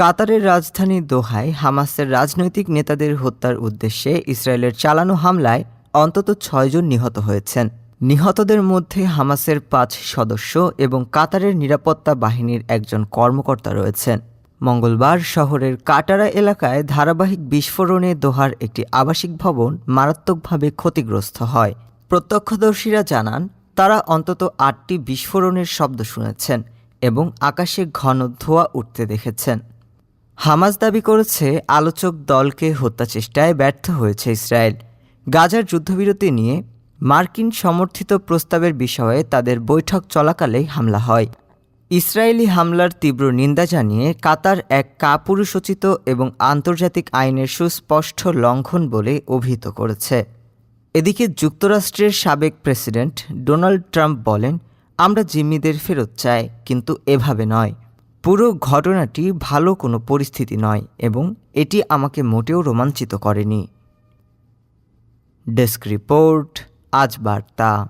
কাতারের রাজধানী দোহায় হামাসের রাজনৈতিক নেতাদের হত্যার উদ্দেশ্যে ইসরায়েলের চালানো হামলায় অন্তত ছয়জন নিহত হয়েছেন। নিহতদের মধ্যে হামাসের পাঁচ সদস্য এবং কাতারের নিরাপত্তা বাহিনীর একজন কর্মকর্তা রয়েছেন। মঙ্গলবার শহরের কাটারা এলাকায় ধারাবাহিক বিস্ফোরণে দোহার একটি আবাসিক ভবন মারাত্মকভাবে ক্ষতিগ্রস্ত হয়। প্রত্যক্ষদর্শীরা জানান, তারা অন্তত আটটি বিস্ফোরণের শব্দ শুনেছেন এবং আকাশে ঘন ধোঁয়া উঠতে দেখেছেন। হামাস দাবি করেছে, আলোচক দলকে হত্যা চেষ্টায় ব্যর্থ হয়েছে ইসরায়েল। গাজার যুদ্ধবিরতি নিয়ে মার্কিন সমর্থিত প্রস্তাবের বিষয়ে তাদের বৈঠক চলাকালেই হামলা হয়। ইসরায়েলি হামলার তীব্র নিন্দা জানিয়ে কাতার এক কাপুরুষোচিত এবং আন্তর্জাতিক আইনের সুস্পষ্ট লঙ্ঘন বলে অভিহিত করেছে। এদিকে যুক্তরাষ্ট্রের সাবেক প্রেসিডেন্ট ডোনাল্ড ট্রাম্প বলেন, আমরা জিম্মিদের ফেরত চাই, কিন্তু এভাবে নয়। পুরো ঘটনাটি ভালো কোনো পরিস্থিতি নয় এবং এটি আমাকে মোটেও রোমাঞ্চিত করেনি। ডেস্ক রিপোর্ট, আজ বার্তা।